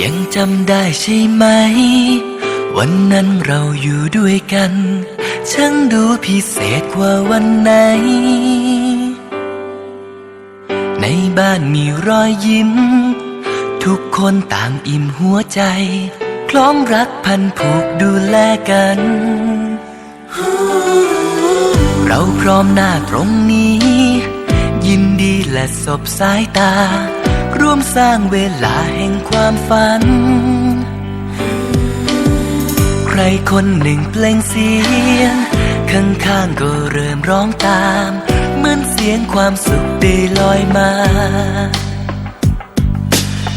ยังจำได้ใช่ไหม วันนั้นเราอยู่ด้วยกัน ช่างดูพิเศษกว่าวันไหน ในบ้านมีรอยยิ้ม ทุกคนต่างอิ่มหัวใจ คล้องรักพันผูกดูแลกัน เราพร้อมหน้าตรงนี้ ยินดีและสบสายตา ร่วมสร้างเวลาแห่งความฝัน ใครคนหนึ่งเปล่งเสียง ข้างๆก็เริ่มร้องตาม เหมือนเสียงความสุขได้ลอยมา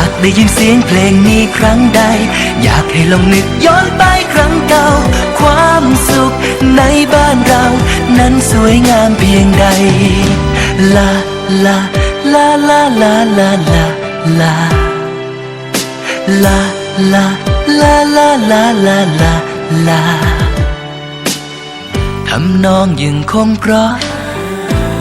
ากได้ยินเสียงเพลงนี้ครั้งใด อยากให้ลองนึกย้อนไปครั้งเก่า ความสุขในบ้านเรา นั้นสวยงามเพียงใด ลาลาลาลาลาลาลาลาลาลาลาลาลาลาลาลาทำนองยังคงเพราะ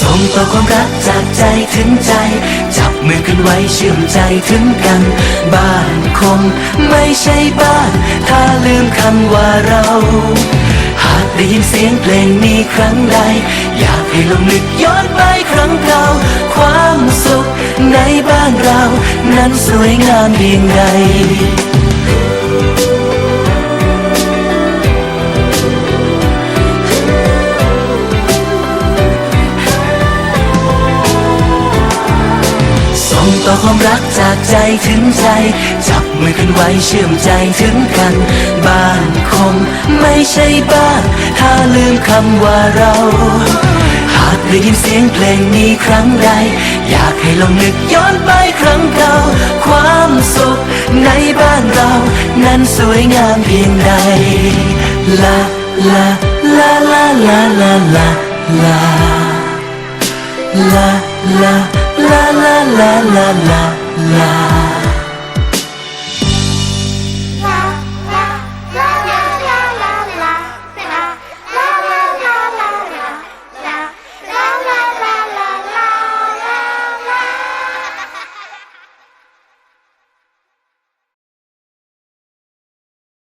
ส่งต่อความรักจากใจถึงใจ จับมือกันไว้เชื่อมใจถึงกัน บ้านคงไม่ใช่บ้าน ถ้าลืมคำว่าเรา หากได้ยินเสียงเพลงนี้ครั้งใด อยากให้ลองนึกย้อนไปครั้งเก่าความสุขในบ้านเรา นั้นสวยงามเพียงใด ถึงใจ จับมือกันไว้เชื่อมใจถึงกัน บ้านคงไม่ใช่บ้าน ถ้าลืมคำว่าเรา หากได้ยินเสียงเพลงนี้ครั้งใด อยากให้ลองนึกย้อนไปครั้งเก่า ความสุขในบ้านเรา นั้นสวยงามเพียงใดลาลาลาลาลาลาลาลา La la la la la la la la